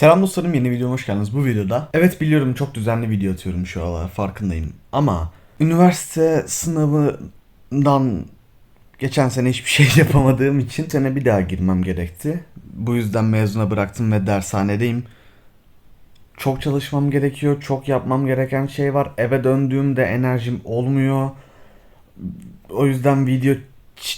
Selam dostlarım yeni videoma hoş geldiniz. Bu videoda evet biliyorum çok düzenli video atıyorum şu aralar farkındayım. Ama üniversite sınavından geçen sene hiçbir şey yapamadığım için sene bir daha girmem gerekti. Bu yüzden mezuna bıraktım ve dershanedeyim. Çok çalışmam gerekiyor, çok yapmam gereken şey var. Eve döndüğümde enerjim olmuyor. O yüzden video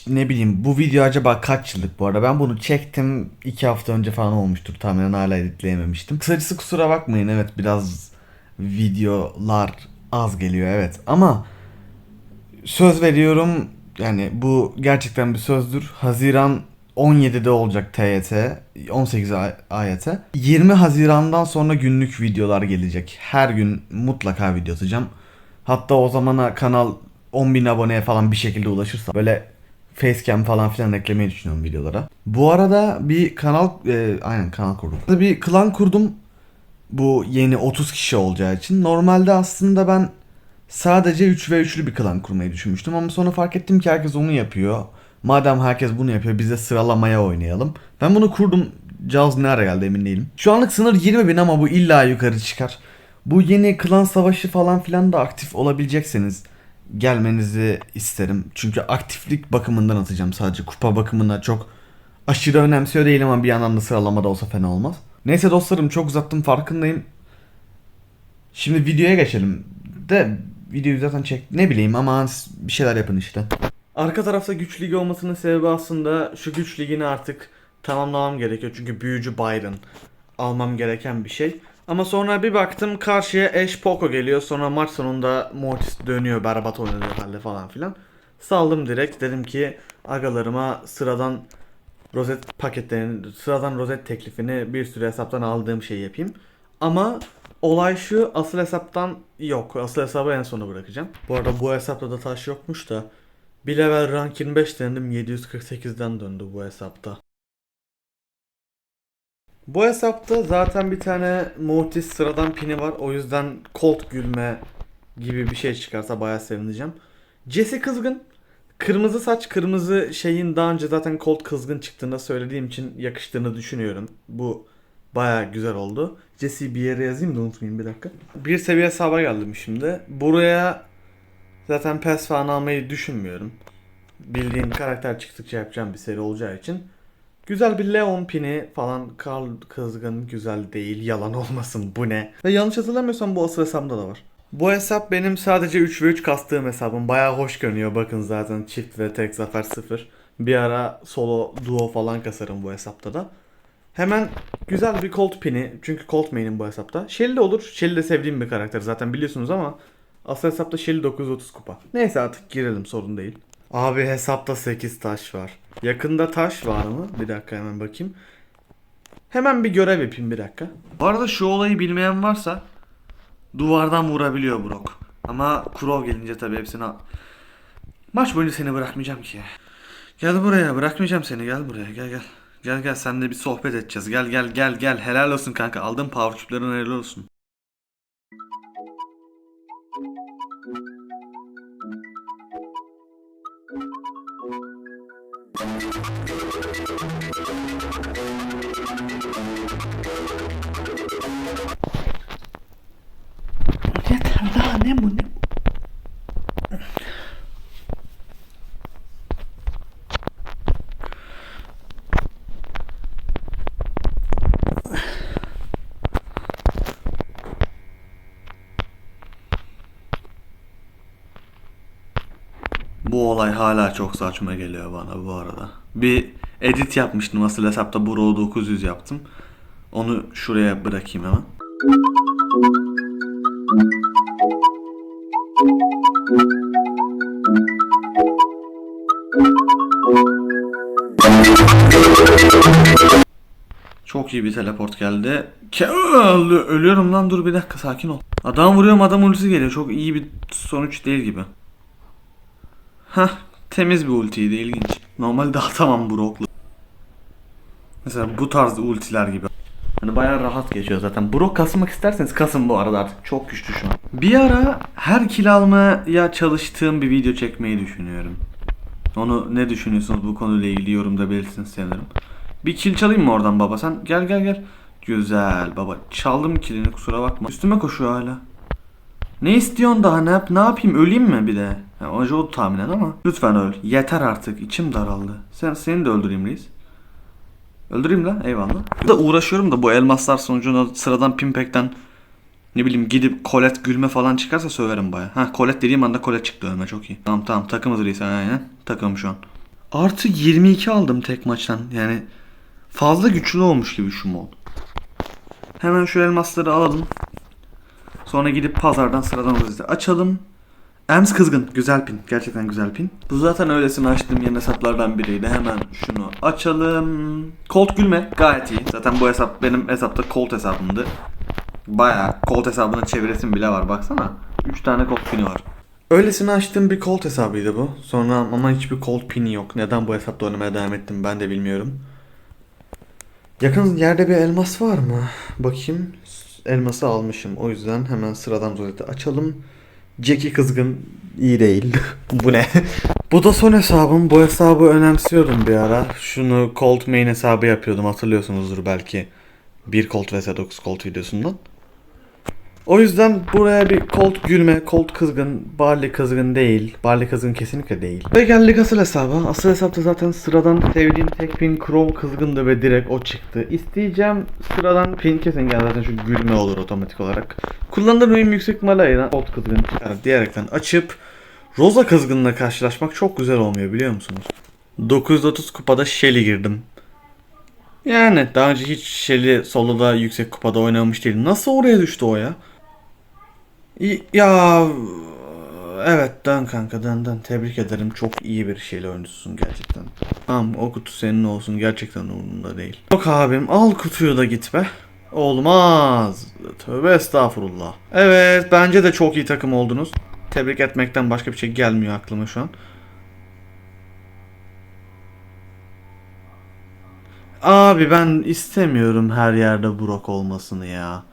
ne bileyim bu video acaba kaç yıllık bu arada ben bunu çektim 2 hafta önce falan olmuştur tahminen hala editleyememiştim. Kısacası kusura bakmayın evet biraz videolar az geliyor evet ama söz veriyorum yani bu gerçekten bir sözdür. Haziran 17'de olacak TYT, 18 ay- AYT. 20 Haziran'dan sonra günlük videolar gelecek. Her gün mutlaka video atacağım. Hatta o zamana kanal 10.000 aboneye falan bir şekilde ulaşırsa böyle facecam falan filan eklemeyi düşünüyorum videolara. Bu arada bir kanal, e, aynen kanal kurdum. Bir klan kurdum. Bu yeni 30 kişi olacağı için. Normalde aslında ben sadece 3 ve 3'lü bir klan kurmayı düşünmüştüm ama sonra fark ettim ki herkes onu yapıyor. Madem herkes bunu yapıyor biz de sıralamaya oynayalım. Ben bunu kurdum. Jaws ne ara geldi emin değilim. Şu anlık sınır 20 bin ama bu illa yukarı çıkar. Bu yeni klan savaşı falan filan da aktif olabilecekseniz gelmenizi isterim. Çünkü aktiflik bakımından atacağım sadece. Kupa bakımına çok aşırı önemsiyor değilim ama bir yandan da sıralamada olsa fena olmaz. Neyse dostlarım çok uzattım farkındayım. Şimdi videoya geçelim. De videoyu zaten çek ne bileyim ama bir şeyler yapın işte. Arka tarafta güç ligi olmasının sebebi aslında şu güç ligini artık tamamlamam gerekiyor. Çünkü büyücü Byron almam gereken bir şey. Ama sonra bir baktım karşıya Ash Poco geliyor. Sonra maç sonunda Mortis dönüyor berbat oynadığı halde falan filan. Saldım direkt. Dedim ki agalarıma sıradan rozet paketlerini, sıradan rozet teklifini bir sürü hesaptan aldığım şeyi yapayım. Ama olay şu asıl hesaptan yok. Asıl hesabı en sona bırakacağım. Bu arada bu hesapta da taş yokmuş da bir level rank 25 denedim 748'den döndü bu hesapta. Bu hesapta zaten bir tane Mortis sıradan pini var. O yüzden Colt gülme gibi bir şey çıkarsa bayağı sevineceğim. Jesse kızgın. Kırmızı saç kırmızı şeyin daha önce zaten Colt kızgın çıktığında söylediğim için yakıştığını düşünüyorum. Bu bayağı güzel oldu. Jesse'yi bir yere yazayım da unutmayayım bir dakika. Bir seviye hesaba geldim şimdi. Buraya zaten PES falan almayı düşünmüyorum. Bildiğin karakter çıktıkça yapacağım bir seri olacağı için. Güzel bir Leon pini falan Karl Kızgın güzel değil yalan olmasın bu ne. Ve yanlış hatırlamıyorsam bu asıl hesabımda da var. Bu hesap benim sadece 3 ve 3 kastığım hesabım. Bayağı hoş görünüyor bakın zaten çift ve tek zafer 0. Bir ara solo duo falan kasarım bu hesapta da. Hemen güzel bir Colt pini. Çünkü Colt main'im bu hesapta. Shelly olur. Shelly de sevdiğim bir karakter zaten biliyorsunuz ama asıl hesapta Shelly 930 kupa. Neyse artık girelim sorun değil. Abi hesapta 8 taş var. Yakında taş var mı? Bir dakika hemen bakayım. Hemen bir görev yapayım bir dakika. Bu arada şu olayı bilmeyen varsa duvardan vurabiliyor Brock. Ama Crow gelince tabii hepsini al- Maç boyunca seni bırakmayacağım ki. Gel buraya bırakmayacağım seni gel buraya gel gel. Gel gel seninle bir sohbet edeceğiz. Gel gel gel gel helal olsun kanka aldığın power chip'lerin helal olsun. Olay hala çok saçma geliyor bana bu arada. Bir edit yapmıştım asıl hesapta Bro 900 yaptım. Onu şuraya bırakayım hemen. Çok iyi bir teleport geldi. Ke ölüyorum lan dur bir dakika sakin ol. Adam vuruyorum adam ultisi geliyor. Çok iyi bir sonuç değil gibi. Hah temiz bir ultiydi ilginç. Normalde atamam Brock'la. Mesela bu tarz ultiler gibi. Hani bayağı rahat geçiyor zaten. Brock kasmak isterseniz kasın bu arada artık. Çok güçlü şu an. Bir ara her kill almaya çalıştığım bir video çekmeyi düşünüyorum. Onu ne düşünüyorsunuz bu konuyla ilgili yorumda belirtin sevinirim. Bir kill çalayım mı oradan baba sen? Gel gel gel. Güzel baba. Çaldım kilini kusura bakma. Üstüme koşuyor hala. Ne istiyorsun daha ne, yap ne yapayım öleyim mi bir de? Ya, önce o tahminen ama. Lütfen öl. Yeter artık içim daraldı. Sen seni de öldüreyim reis. Öldüreyim lan eyvallah. De uğraşıyorum da bu elmaslar sonucunda sıradan pimpekten ne bileyim gidip kolet gülme falan çıkarsa söverim baya. Ha kolet dediğim anda kolet çıktı önüme çok iyi. Tamam tamam takımız reis aynen. Takım şu an. Artı 22 aldım tek maçtan. Yani fazla güçlü olmuş gibi şu mod. Hemen şu elmasları alalım. Sonra gidip pazardan sıradan rozeti açalım. Ems kızgın. Güzel pin. Gerçekten güzel pin. Bu zaten öylesine açtığım yeni hesaplardan biriydi. Hemen şunu açalım. Colt gülme. Gayet iyi. Zaten bu hesap benim hesapta Colt hesabımdı. Baya Colt hesabına çeviresim bile var. Baksana. 3 tane Colt pini var. Öylesine açtığım bir Colt hesabıydı bu. Sonra ama hiçbir Colt pini yok. Neden bu hesapta oynamaya devam ettim ben de bilmiyorum. Yakın yerde bir elmas var mı? Bakayım. Elması almışım. O yüzden hemen sıradan rozeti açalım. Jackie kızgın iyi değil. bu ne? bu da son hesabım. Bu hesabı önemsiyordum bir ara. Şunu Colt main hesabı yapıyordum hatırlıyorsunuzdur belki. Bir Colt vs 9 Colt videosundan. O yüzden buraya bir Colt gülme, Colt kızgın, Barley kızgın değil. Barley kızgın kesinlikle değil. Ve geldik asıl hesaba. Asıl hesapta zaten sıradan sevdiğim tek pin Crow kızgındı ve direkt o çıktı. İsteyeceğim sıradan pin kesin gel zaten şu gülme olur otomatik olarak. Kullandığım oyun yüksek ayıran Colt kızgın çıkar diyerekten açıp Rosa kızgınla karşılaşmak çok güzel olmuyor biliyor musunuz? 930 kupada Shelly girdim. Yani daha önce hiç Shelly soloda yüksek kupada oynamış değilim. Nasıl oraya düştü o ya? Ya evet dön kanka dön dön. Tebrik ederim. Çok iyi bir Shelly oyuncususun gerçekten. Tamam o kutu senin olsun. Gerçekten umurumda değil. Yok abim al kutuyu da git be. Olmaz. Tövbe estağfurullah. Evet bence de çok iyi takım oldunuz. Tebrik etmekten başka bir şey gelmiyor aklıma şu an. Abi ben istemiyorum her yerde Burak olmasını ya.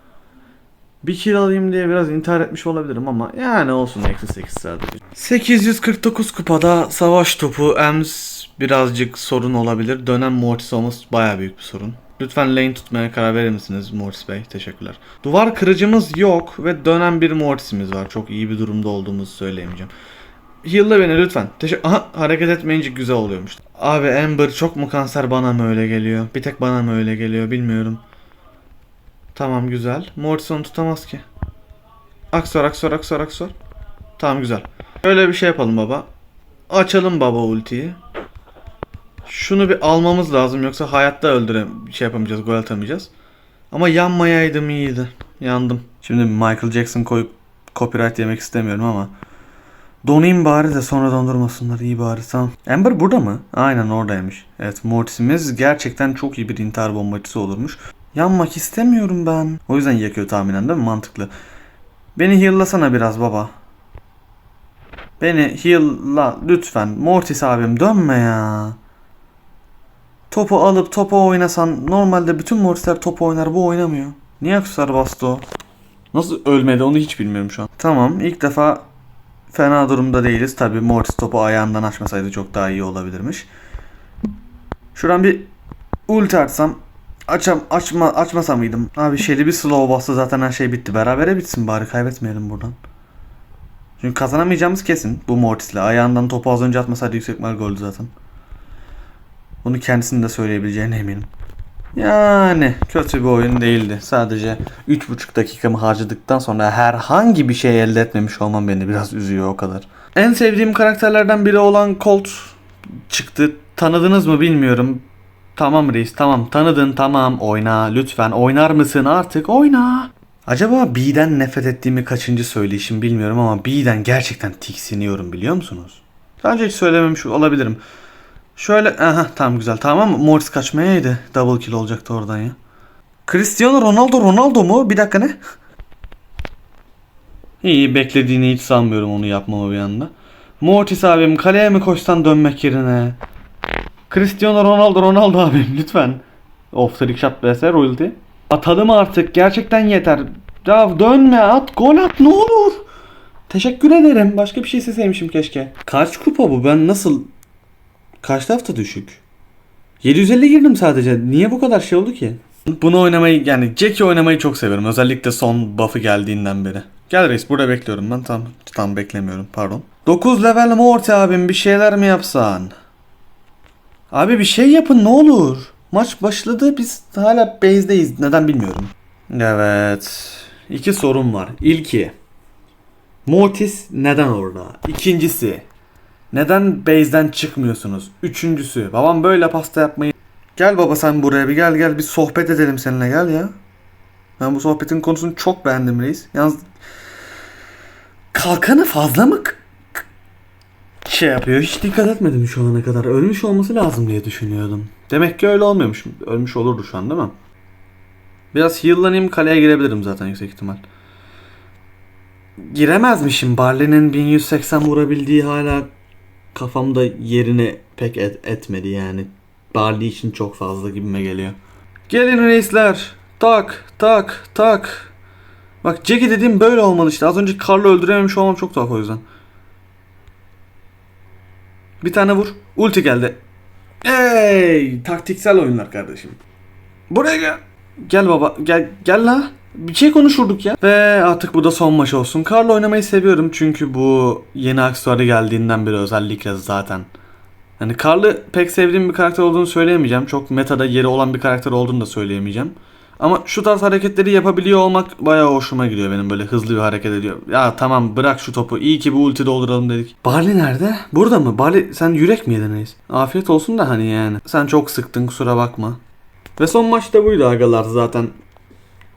Bir kill alayım diye biraz intihar etmiş olabilirim ama yani olsun eksi 8 sadece. 849 kupada savaş topu Ems birazcık sorun olabilir. Dönem Mortis olması baya büyük bir sorun. Lütfen lane tutmaya karar verir misiniz Mortis Bey? Teşekkürler. Duvar kırıcımız yok ve dönem bir Mortis'imiz var. Çok iyi bir durumda olduğumuzu söyleyemeyeceğim. Heal'la beni lütfen. Teşekkür... Aha hareket etmeyince güzel oluyormuş. Abi Amber çok mu kanser bana mı öyle geliyor? Bir tek bana mı öyle geliyor bilmiyorum. Tamam güzel. Mortis onu tutamaz ki. Aksor aksor aksor aksor. Tamam güzel. Öyle bir şey yapalım baba. Açalım baba ultiyi. Şunu bir almamız lazım yoksa hayatta öldüre şey yapamayacağız, gol atamayacağız. Ama yanmayaydım iyiydi. Yandım. Şimdi Michael Jackson koyup copyright yemek istemiyorum ama Donayım bari de sonra dondurmasınlar iyi bari tamam. Amber burada mı? Aynen oradaymış. Evet Mortis'imiz gerçekten çok iyi bir intihar bombacısı olurmuş. Yanmak istemiyorum ben. O yüzden yakıyor tahminen değil mi? Mantıklı. Beni heal'lasana biraz baba. Beni heal'la lütfen. Mortis abim dönme ya. Topu alıp topa oynasan normalde bütün Mortisler topu oynar bu oynamıyor. Niye aksar bastı o? Nasıl ölmedi onu hiç bilmiyorum şu an. Tamam ilk defa fena durumda değiliz. Tabi Mortis topu ayağından açmasaydı çok daha iyi olabilirmiş. Şuradan bir ulti atsam açam açma açmasa mıydım? Abi şeyli bir slow bastı zaten her şey bitti. Berabere bitsin bari kaybetmeyelim buradan. Çünkü kazanamayacağımız kesin bu Mortis'le. Ayağından topu az önce atmasaydı yüksek ihtimal goldü zaten. Bunu kendisinin de söyleyebileceğine eminim. Yani kötü bir oyun değildi. Sadece 3,5 dakikamı harcadıktan sonra herhangi bir şey elde etmemiş olmam beni biraz üzüyor o kadar. En sevdiğim karakterlerden biri olan Colt çıktı. Tanıdınız mı bilmiyorum. Tamam reis tamam tanıdın tamam oyna lütfen oynar mısın artık oyna. Acaba B'den nefret ettiğimi kaçıncı söyleyişim bilmiyorum ama B'den gerçekten tiksiniyorum biliyor musunuz? Daha hiç söylememiş olabilirim. Şöyle aha tamam güzel tamam mı? Morris kaçmayaydı. Double kill olacaktı oradan ya. Cristiano Ronaldo Ronaldo mu? Bir dakika ne? İyi beklediğini hiç sanmıyorum onu yapmamı bir anda. Mortis abim kaleye mi koşsan dönmek yerine. Cristiano Ronaldo Ronaldo abim lütfen. Of trick shot vs royalty. Atalım artık gerçekten yeter. Ya dönme at gol at ne olur. Teşekkür ederim. Başka bir şey isteseymişim keşke. Kaç kupa bu? Ben nasıl Kaç hafta düşük? 750 girdim sadece. Niye bu kadar şey oldu ki? Bunu oynamayı yani Jack'i oynamayı çok seviyorum. Özellikle son buff'ı geldiğinden beri. Gel reis burada bekliyorum ben. Tam tam beklemiyorum pardon. 9 level Morty abim bir şeyler mi yapsan? Abi bir şey yapın ne olur. Maç başladı biz hala base'deyiz. Neden bilmiyorum. Evet. İki sorun var. İlki. Mortis neden orada? İkincisi. Neden base'den çıkmıyorsunuz? Üçüncüsü. Babam böyle pasta yapmayı... Gel baba sen buraya bir gel gel bir sohbet edelim seninle gel ya. Ben bu sohbetin konusunu çok beğendim reis. Yalnız kalkanı fazla mı şey yapıyor? Hiç dikkat etmedim şu ana kadar. Ölmüş olması lazım diye düşünüyordum. Demek ki öyle olmuyormuş. Ölmüş olurdu şu an değil mi? Biraz heal'lanayım kaleye girebilirim zaten yüksek ihtimal. Giremezmişim. Barley'nin 1180 vurabildiği hala kafamda yerine pek et- etmedi yani. Barley için çok fazla gibime geliyor. Gelin reisler. Tak tak tak. Bak Jackie dediğim böyle olmalı işte. Az önce Carl'ı öldürememiş olmam çok tuhaf o yüzden. Bir tane vur. Ulti geldi. Ey, taktiksel oyunlar kardeşim. Buraya gel. Gel baba, gel gel la. Bir şey konuşurduk ya. Ve artık bu da son maç olsun. Carl oynamayı seviyorum çünkü bu yeni aksesuarı geldiğinden beri özellikle zaten. Yani Carl'ı pek sevdiğim bir karakter olduğunu söyleyemeyeceğim. Çok metada yeri olan bir karakter olduğunu da söyleyemeyeceğim. Ama şu tarz hareketleri yapabiliyor olmak bayağı hoşuma gidiyor benim böyle hızlı bir hareket ediyor. Ya tamam bırak şu topu. İyi ki bu ulti dolduralım dedik. Barley nerede? Burada mı? Barley sen yürek mi yedin reis? Afiyet olsun da hani yani. Sen çok sıktın kusura bakma. Ve son maçta buydu agalar zaten.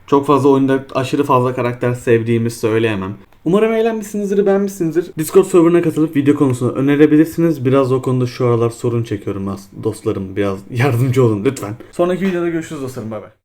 Çok fazla oyunda aşırı fazla karakter sevdiğimi söyleyemem. Umarım eğlenmişsinizdir, beğenmişsinizdir. Discord serverına katılıp video konusunu önerebilirsiniz. Biraz o konuda şu aralar sorun çekiyorum dostlarım. Biraz yardımcı olun lütfen. Sonraki videoda görüşürüz dostlarım. Bay bay.